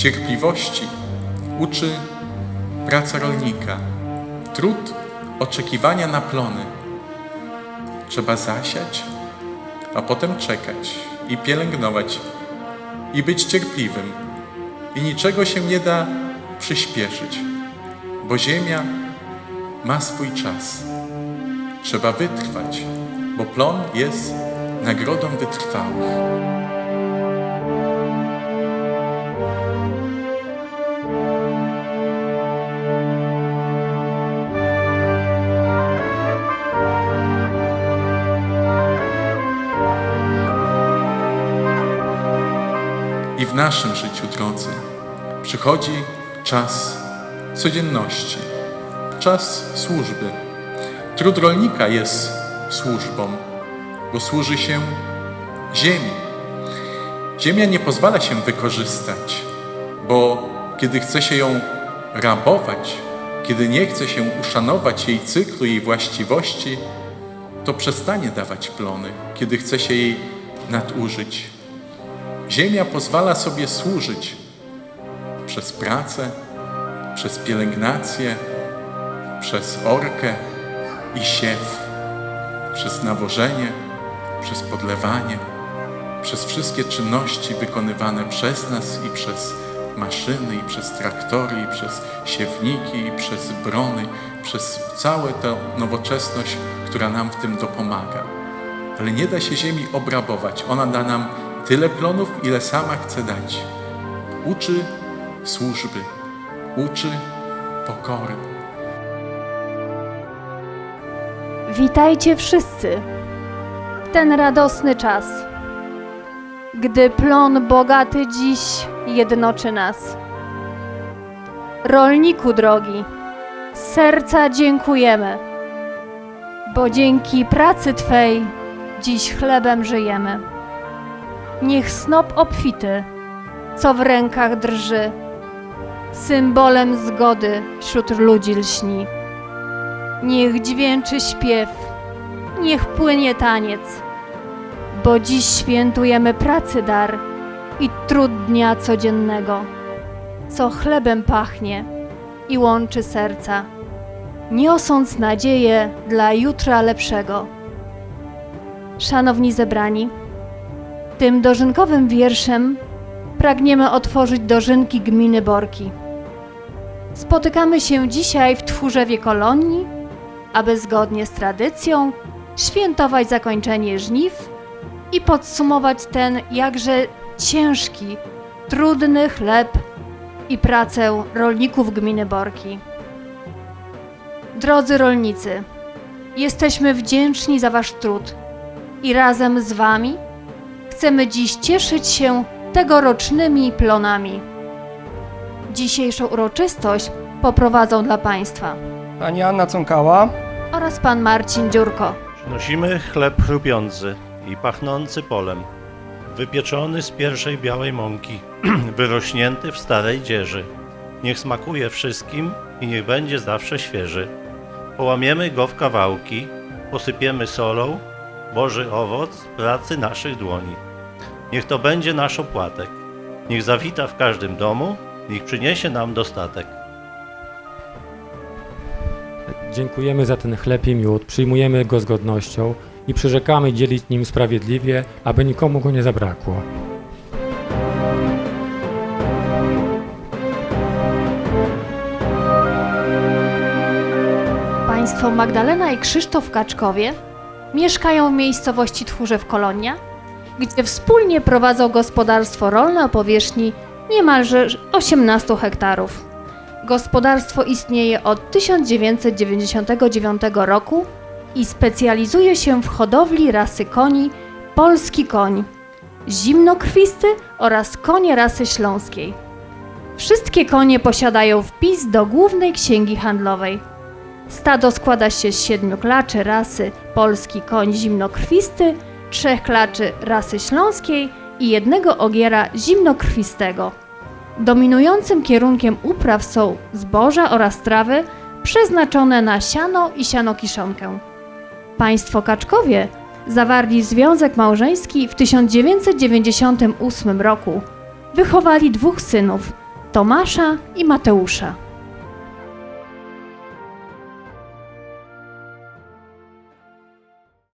Cierpliwości uczy praca rolnika, trud oczekiwania na plony. Trzeba zasiać, a potem czekać i pielęgnować i być cierpliwym. I niczego się nie da przyspieszyć, bo ziemia ma swój czas. Trzeba wytrwać, bo plon jest nagrodą wytrwałych. Naszym życiu, drodzy, przychodzi czas codzienności, czas służby. Trud rolnika jest służbą, bo służy się ziemi. Ziemia nie pozwala się wykorzystać, bo kiedy chce się ją rabować, kiedy nie chce się uszanować jej cyklu, jej właściwości, to przestanie dawać plony, kiedy chce się jej nadużyć. Ziemia pozwala sobie służyć przez pracę, przez pielęgnację, przez orkę i siew, przez nawożenie, przez podlewanie, przez wszystkie czynności wykonywane przez nas i przez maszyny, i przez traktory, i przez siewniki, i przez brony, przez całą tę nowoczesność, która nam w tym dopomaga. Ale nie da się ziemi obrabować. Ona da nam tyle plonów, ile sama chce dać. Uczy służby, uczy pokory. Witajcie wszyscy w ten radosny czas, gdy plon bogaty dziś jednoczy nas. Rolniku drogi, serca dziękujemy, bo dzięki pracy Twej dziś chlebem żyjemy. Niech snop obfity, co w rękach drży, symbolem zgody wśród ludzi lśni. Niech dźwięczy śpiew, niech płynie taniec, bo dziś świętujemy pracy dar i trud dnia codziennego, co chlebem pachnie i łączy serca, niosąc nadzieję dla jutra lepszego. Szanowni zebrani, tym dożynkowym wierszem pragniemy otworzyć dożynki gminy Borki. Spotykamy się dzisiaj w Tchórzewie Kolonii, aby zgodnie z tradycją świętować zakończenie żniw i podsumować ten jakże ciężki, trudny chleb i pracę rolników gminy Borki. Drodzy rolnicy, jesteśmy wdzięczni za Wasz trud i razem z Wami chcemy dziś cieszyć się tegorocznymi plonami. Dzisiejszą uroczystość poprowadzą dla Państwa Pani Anna Cąkała, oraz Pan Marcin Dziurko. Przynosimy chleb chrupiący i pachnący polem, wypieczony z pierwszej białej mąki, wyrośnięty w starej dzieży. Niech smakuje wszystkim i niech będzie zawsze świeży. Połamiemy go w kawałki, posypiemy solą, Boży owoc pracy naszych dłoni. Niech to będzie nasz opłatek. Niech zawita w każdym domu, niech przyniesie nam dostatek. Dziękujemy za ten chleb i miód, przyjmujemy go z godnością i przyrzekamy dzielić nim sprawiedliwie, aby nikomu go nie zabrakło. Państwo Magdalena i Krzysztof Kaczkowie mieszkają w miejscowości Tchórzew Kolonia, gdzie wspólnie prowadzą gospodarstwo rolne o powierzchni niemalże 18 hektarów. Gospodarstwo istnieje od 1999 roku i specjalizuje się w hodowli rasy koni polski koń, zimnokrwisty oraz konie rasy śląskiej. Wszystkie konie posiadają wpis do głównej księgi handlowej. Stado składa się z siedmiu klaczy rasy polski koń zimnokrwisty, trzech klaczy rasy śląskiej i jednego ogiera zimnokrwistego. Dominującym kierunkiem upraw są zboża oraz trawy przeznaczone na siano i sianokiszonkę. Państwo Kaczkowie zawarli związek małżeński w 1998 roku. Wychowali dwóch synów, Tomasza i Mateusza.